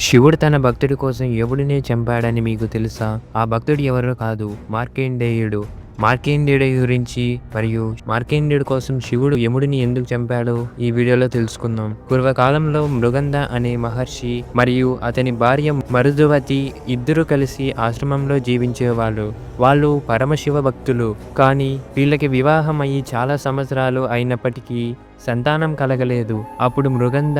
శివుడు తన భక్తుడి కోసం ఎవడినే చంపాడని మీకు తెలుసా? ఆ భక్తుడు ఎవరో కాదు మార్కేండేయుడు. మార్కేండేయుడి గురించి మరియు మార్కేండేయుడు కోసం శివుడు యముడిని ఎందుకు చంపాడో ఈ వీడియోలో తెలుసుకుందాం. పూర్వకాలంలో మృగంధ అనే మహర్షి మరియు అతని భార్య మరుదువతి ఇద్దరు కలిసి ఆశ్రమంలో జీవించేవాళ్ళు. వాళ్ళు పరమశివ భక్తులు. కానీ వీళ్ళకి వివాహం అయ్యి చాలా సంవత్సరాలు అయినప్పటికీ సంతానం కలగలేదు. అప్పుడు మృగంధ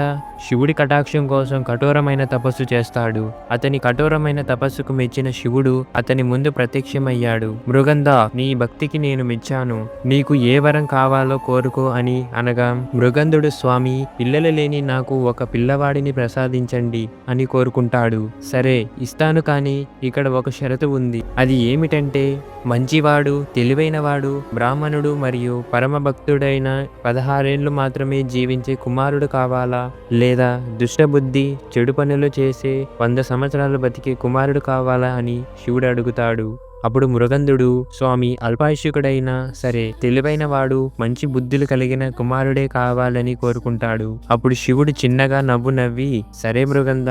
శివుడి కటాక్షం కోసం కఠోరమైన తపస్సు చేస్తాడు. అతని కఠోరమైన తపస్సుకు మెచ్చిన శివుడు అతని ముందు ప్రత్యక్షమయ్యాడు. మృగంధ నీ భక్తికి నేను మెచ్చాను. నీకు ఏ వరం కావాలో కోరుకో అని అనగా మృగంధుడు స్వామి పిల్లలు లేని నాకు ఒక పిల్లవాడిని ప్రసాదించండి అని కోరుకుంటాడు. సరే ఇస్తాను కానీ ఇక్కడ ఒక షరతు ఉంది. అది ఏమిటంటే మంచివాడు తెలివైనవాడు బ్రాహ్మణుడు మరియు పరమభక్తుడైన పదహారేళ్ళు పదహారేళ్ళు మాత్రమే జీవించే కుమారుడు కావాలా? లేదా దుష్టబుద్ధి చెడు పనులు చేసే వంద సంవత్సరాలు బతికే కుమారుడు కావాలా అని శివుడు అడుగుతాడు. అప్పుడు మృగంధుడు స్వామి అల్పాయుషుకుడైనా సరే తెలివైన వాడు మంచి బుద్ధులు కలిగిన కుమారుడే కావాలని కోరుకుంటాడు. అప్పుడు శివుడు చిన్నగా నవ్వు నవ్వి సరే మృగంధ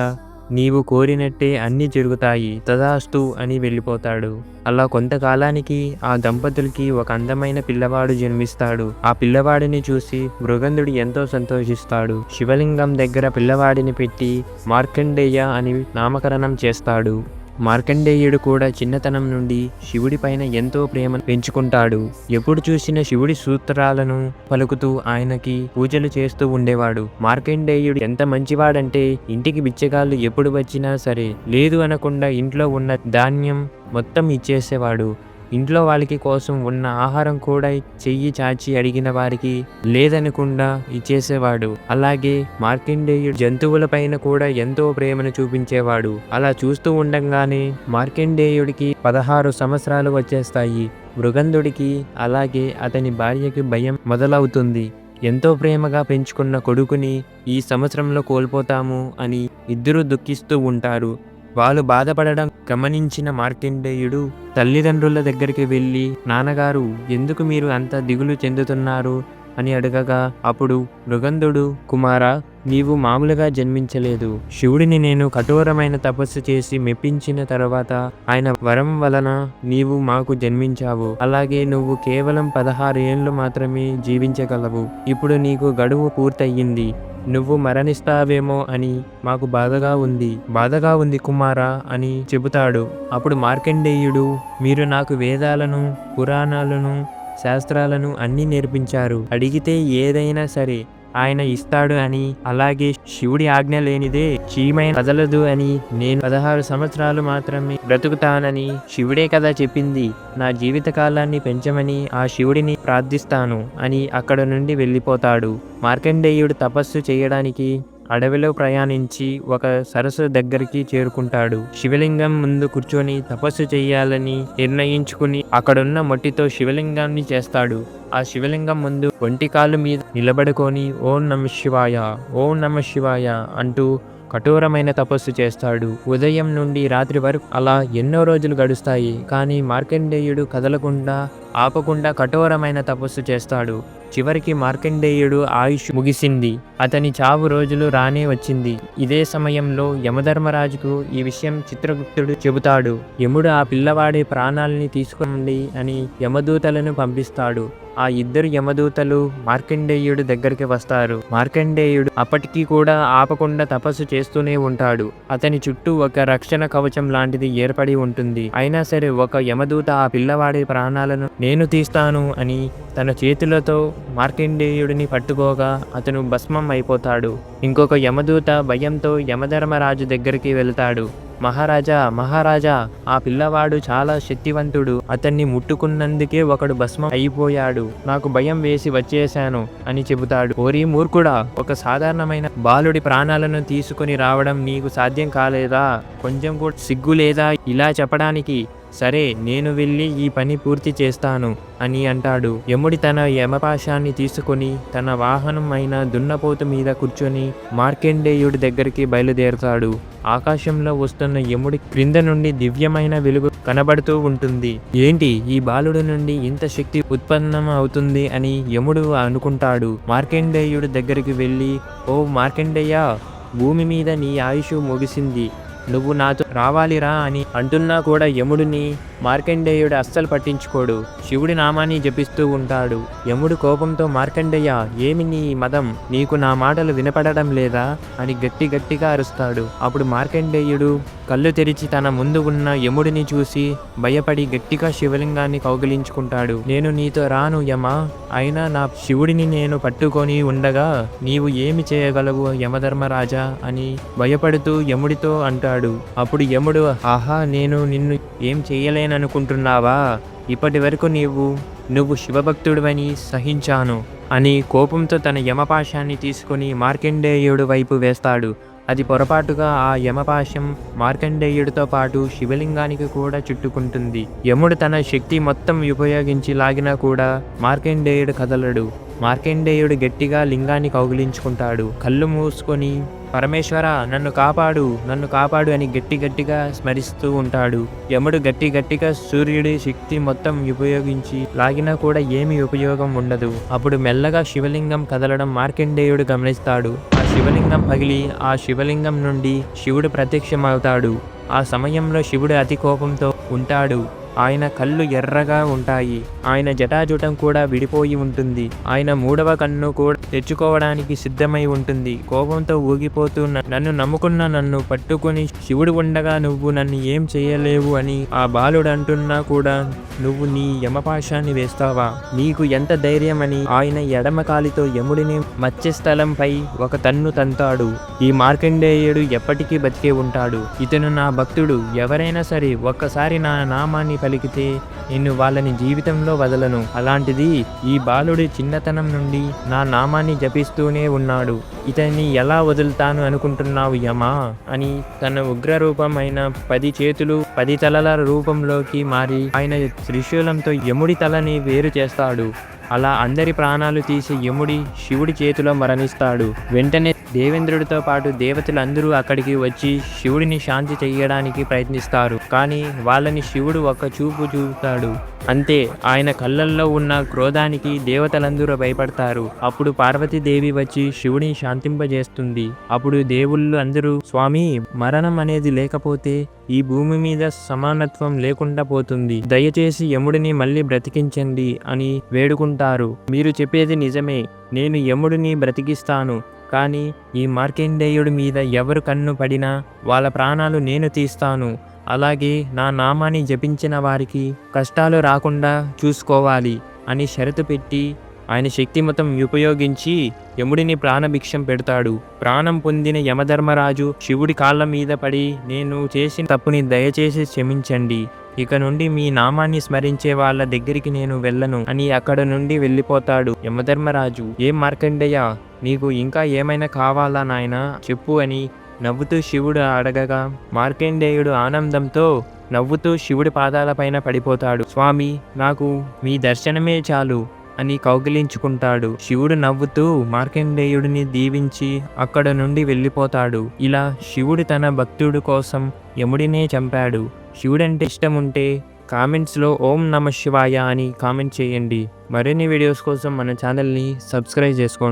నీవు కోరినట్టే అన్నీ జరుగుతాయి తదాస్తు అని వెళ్ళిపోతాడు. అలా కొంతకాలానికి ఆ దంపతులకి ఒక అందమైన పిల్లవాడు జన్మిస్తాడు. ఆ పిల్లవాడిని చూసి మృగంధుడు ఎంతో సంతోషిస్తాడు. శివలింగం దగ్గర పిల్లవాడిని పెట్టి మార్కండేయ అని నామకరణం చేస్తాడు. మార్కండేయుడు కూడా చిన్నతనం నుండి శివుడి పైన ఎంతో ప్రేమను పెంచుకుంటాడు. ఎప్పుడు చూసిన శివుడి సూత్రాలను పలుకుతూ ఆయనకి పూజలు చేస్తూ ఉండేవాడు. మార్కండేయుడు ఎంత మంచివాడంటే ఇంటికి బిచ్చగాళ్ళు ఎప్పుడు వచ్చినా సరే లేదు అనకుండా ఇంట్లో ఉన్న ధాన్యం మొత్తం ఇచ్చేసేవాడు. ఇంట్లో వాళ్ళకి కోసం ఉన్న ఆహారం కూడా చెయ్యి చాచి అడిగిన వారికి లేదనకుండా ఇచ్చేసేవాడు. అలాగే మార్కండేయుడు జంతువుల పైన కూడా ఎంతో ప్రేమను చూపించేవాడు. అలా చూస్తూ ఉండంగానే మార్కండేయుడికి పదహారు సంవత్సరాలు వచ్చేస్తాయి. మృగంధుడికి అలాగే అతని భార్యకి భయం మొదలవుతుంది. ఎంతో ప్రేమగా పెంచుకున్న కొడుకుని ఈ సంవత్సరంలో కోల్పోతాము అని ఇద్దరూ దుఃఖిస్తూ ఉంటారు. వాళ్ళు బాధపడడం గమనించిన మార్కండేయుడు తల్లిదండ్రుల దగ్గరికి వెళ్ళి నాన్నగారు ఎందుకు మీరు అంత దిగులు చెందుతున్నారు? అని అడగగా అప్పుడు మృగంధుడు కుమారా నీవు మామూలుగా జన్మించలేదు. శివుడిని నేను కఠోరమైన తపస్సు చేసి మెప్పించిన తర్వాత ఆయన వరం వలన నీవు మాకు జన్మించావు. అలాగే నువ్వు కేవలం పదహారు ఏళ్ళు మాత్రమే జీవించగలవు. ఇప్పుడు నీకు గడువు పూర్తయింది. నువ్వు మరణిస్తావేమో అని మాకు బాధగా ఉంది. బాధగా ఉంది కుమారా అని చెబుతాడు. అప్పుడు మార్కండేయుడు మీరు నాకు వేదాలను పురాణాలను శాస్త్రాలను అన్నీ నేర్పించారు. అడిగితే ఏదైనా సరే ఆయన ఇస్తాడు అని అలాగే శివుడి ఆజ్ఞ లేనిదే చీమైన కదలదు అని నేను పదహారు సంవత్సరాలు మాత్రమే బ్రతుకుతానని శివుడే కదా చెప్పింది. నా జీవిత కాలాన్ని పెంచమని ఆ శివుడిని ప్రార్థిస్తాను అని అక్కడ నుండి వెళ్ళిపోతాడు. మార్కండేయుడు తపస్సు చేయడానికి అడవిలో ప్రయాణించి ఒక సరస్సు దగ్గరికి చేరుకుంటాడు. శివలింగం ముందు కూర్చొని తపస్సు చేయాలని నిర్ణయించుకుని అక్కడున్న మట్టితో శివలింగాన్ని చేస్తాడు. ఆ శివలింగం ముందు ఒంటి కాలు మీద నిలబడుకొని ఓం నమ శివాయ ఓం నమ శివాయ అంటూ కఠోరమైన తపస్సు చేస్తాడు. ఉదయం నుండి రాత్రి వరకు అలా ఎన్నో రోజులు గడుస్తాయి. కానీ మార్కండేయుడు కదలకుండా ఆపకుండా కఠోరమైన తపస్సు చేస్తాడు. చివరికి మార్కండేయుడు ఆయుష్ ముగిసింది. అతని చావు రోజులు రానే వచ్చింది. ఇదే సమయంలో యమధర్మరాజుకు ఈ విషయం చిత్రగుప్తుడు చెబుతాడు. యముడు ఆ పిల్లవాడి ప్రాణాలని తీసుకురండి అని యమదూతలను పంపిస్తాడు. ఆ ఇద్దరు యమదూతలు మార్కండేయుడు దగ్గరికి వస్తారు. మార్కండేయుడు అప్పటికీ కూడా ఆపకుండా తపస్సు చేస్తూనే ఉంటాడు. అతని చుట్టూ ఒక రక్షణ కవచం లాంటిది ఏర్పడి ఉంటుంది. అయినా సరే ఒక యమదూత ఆ పిల్లవాడి ప్రాణాలను నేను తీస్తాను అని తన చేతులతో మార్కండేయుడిని పట్టుకోగా అతను భస్మం అయిపోతాడు. ఇంకొక యమదూత భయంతో యమధర్మరాజు దగ్గరికి వెళ్తాడు. మహారాజా మహారాజా ఆ పిల్లవాడు చాలా శక్తివంతుడు. అతన్ని ముట్టుకున్నందుకే ఒకడు భస్మం అయిపోయాడు. నాకు భయం వేసి వచ్చేశాను అని చెబుతాడు. ఓరి మూర్ఖుడా ఒక సాధారణమైన బాలుడి ప్రాణాలను తీసుకొని రావడం నీకు సాధ్యం కాలేదా? కొంచెం కూడా సిగ్గు లేదా? ఇలా చెప్పడానికి సరే నేను వెళ్ళి ఈ పని పూర్తి చేస్తాను అని అంటాడు. యముడి తన యమపాశాన్ని తీసుకొని తన వాహనం అయిన దున్నపోతు మీద కూర్చొని మార్కండేయుడి దగ్గరికి బయలుదేరుతాడు. ఆకాశంలో వస్తున్న యముడి క్రింద నుండి దివ్యమైన వెలుగు కనబడుతూ ఉంటుంది. ఏంటి ఈ బాలుడు నుండి ఇంత శక్తి ఉత్పన్నం అవుతుంది అని యముడు అనుకుంటాడు. మార్కండేయుడి దగ్గరికి వెళ్ళి ఓ మార్కండేయ భూమి మీద నీ ఆయుష్ ముగిసింది. నువ్వు నాతో రావాలిరా అని అంటున్నా కూడా యముడిని మార్కండేయుడు అస్సలు పట్టించుకోడు. శివుడి నామాన్ని జపిస్తూ ఉంటాడు. యముడు కోపంతో మార్కండేయ ఏమి నీ మదం? నీకు నా మాటలు వినపడడం లేదా అని గట్టి గట్టిగా అరుస్తాడు. అప్పుడు మార్కండేయుడు కళ్ళు తెరిచి తన ముందు ఉన్న యముడిని చూసి భయపడి గట్టిగా శివలింగాన్ని కౌగిలించుకుంటాడు. నేను నీతో రాను యమా. అయినా నా శివుడిని నేను పట్టుకొని ఉండగా నీవు ఏమి చేయగలవు యమధర్మరాజా అని భయపడుతూ యముడితో అంటాడు. అప్పుడు యముడు ఆహా నేను నిన్ను ఏం చేయలేను? అనుకుంటున్నావా ఇప్పటి వరకు నీవు నువ్వు శివభక్తుడివని సహించాను. అని కోపంతో తన యమపాశాన్ని తీసుకొని మార్కండేయుడు వైపు వేస్తాడు. అది పొరపాటుగా ఆ యమపాశం మార్కండేయుడితో పాటు శివలింగానికి కూడా చుట్టుకుంటుంది. యముడు తన శక్తి మొత్తం ఉపయోగించి లాగినా కూడా మార్కండేయుడు కదలడు. మార్కండేయుడు గట్టిగా లింగాన్ని కౌగిలించుకుంటాడు. కళ్ళు మూసుకొని పరమేశ్వర నన్ను కాపాడు నన్ను కాపాడు అని గట్టి గట్టిగా స్మరిస్తూ ఉంటాడు. యముడు గట్టి గట్టిగా సూర్యుడి శక్తి మొత్తం ఉపయోగించి లాగినా కూడా ఏమీ ఉపయోగం ఉండదు. అప్పుడు మెల్లగా శివలింగం కదలడం మార్కండేయుడు గమనిస్తాడు. ఆ శివలింగం పగిలి ఆ శివలింగం నుండి శివుడు ప్రత్యక్షమవుతాడు. ఆ సమయంలో శివుడు అతి కోపంతో ఉంటాడు. ఆయన కళ్ళు ఎర్రగా ఉంటాయి. ఆయన జటాజుటం కూడా విడిపోయి ఉంటుంది. ఆయన మూడవ కన్ను కూడా తెచ్చుకోవడానికి సిద్ధమై ఉంటుంది. కోపంతో ఊగిపోతూ నన్ను నమ్ముకున్న నన్ను పట్టుకుని శివుడు ఉండగా నువ్వు నన్ను ఏం చేయలేవు అని ఆ బాలుడు అంటున్నా కూడా నువ్వు నీ యమపాశాన్ని వేస్తావా? నీకు ఎంత ధైర్యం అని ఆయన ఎడమ కాలితో యముడిని మత్స్యస్థలంపై ఒక తన్ను తంతాడు. ఈ మార్కండేయుడు ఎప్పటికీ బతికే ఉంటాడు. ఇతను నా భక్తుడు. ఎవరైనా సరే ఒక్కసారి నా నామాన్ని కలిగితే నేను వాళ్ళని జీవితంలో వదలను. అలాంటిది ఈ బాలుడి చిన్నతనం నుండి నా నామాన్ని జపిస్తూనే ఉన్నాడు. ఇతన్ని ఎలా వదులుతాను అనుకుంటున్నావు యమా? అని తన ఉగ్ర రూపమైన పది చేతులు పది తలల రూపంలోకి మారి ఆయన త్రిశూలంతో యముడి తలని వేరు చేస్తాడు. అలా అందరి ప్రాణాలు తీసి యముడి శివుడి చేతిలో మరణిస్తాడు. వెంటనే దేవేంద్రుడితో పాటు దేవతలు అందరూ అక్కడికి వచ్చి శివుడిని శాంతి చేయడానికి ప్రయత్నిస్తారు. కానీ వాళ్ళని శివుడు ఒక చూపు చూస్తాడు. అంతే ఆయన కళ్ళల్లో ఉన్న క్రోధానికి దేవతలందరూ భయపడతారు. అప్పుడు పార్వతీదేవి వచ్చి శివుడిని శాంతింపజేస్తుంది. అప్పుడు దేవుళ్ళు అందరూ స్వామి మరణం అనేది లేకపోతే ఈ భూమి మీద సమానత్వం లేకుండా పోతుంది. దయచేసి యముడిని మళ్ళీ బ్రతికించండి అని వేడుకుంటారు. మీరు చెప్పేది నిజమే. నేను యముడిని బ్రతికిస్తాను. కానీ ఈ మార్కండేయుడి మీద ఎవరు కన్ను పడినా వాళ్ళ ప్రాణాలు నేను తీస్తాను. అలాగే నా నామాన్ని జపించిన వారికి కష్టాలు రాకుండా చూసుకోవాలి అని షరతు పెట్టి ఆయన శక్తిమతం ఉపయోగించి యముడిని ప్రాణభిక్షం పెడతాడు. ప్రాణం పొందిన యమధర్మరాజు శివుడి కాళ్ళ మీద పడి నేను చేసిన తప్పుని దయచేసి క్షమించండి. ఇక నుండి మీ నామాన్ని స్మరించే వాళ్ళ దగ్గరికి నేను వెళ్ళను అని అక్కడ నుండి వెళ్ళిపోతాడు యమధర్మరాజు. ఏం మార్కండేయ నీకు ఇంకా ఏమైనా కావాలా నాయనా? చెప్పు అని నవ్వుతూ శివుడు అడగగా మార్కండేయుడు ఆనందంతో నవ్వుతూ శివుడి పాదాలపైన పడిపోతాడు. స్వామి నాకు మీ దర్శనమే చాలు అని కౌగిలించుకుంటాడు. శివుడు నవ్వుతూ మార్కండేయుడిని దీవించి అక్కడ నుండి వెళ్ళిపోతాడు. ఇలా శివుడు తన భక్తుడు కోసం యముడినే చంపాడు. శివుడంటే ఇష్టం ఉంటే కామెంట్స్లో ఓం నమ శివాయ అని కామెంట్ చేయండి. మరిన్ని వీడియోస్ కోసం మన ఛానల్ని సబ్స్క్రైబ్ చేసుకోండి.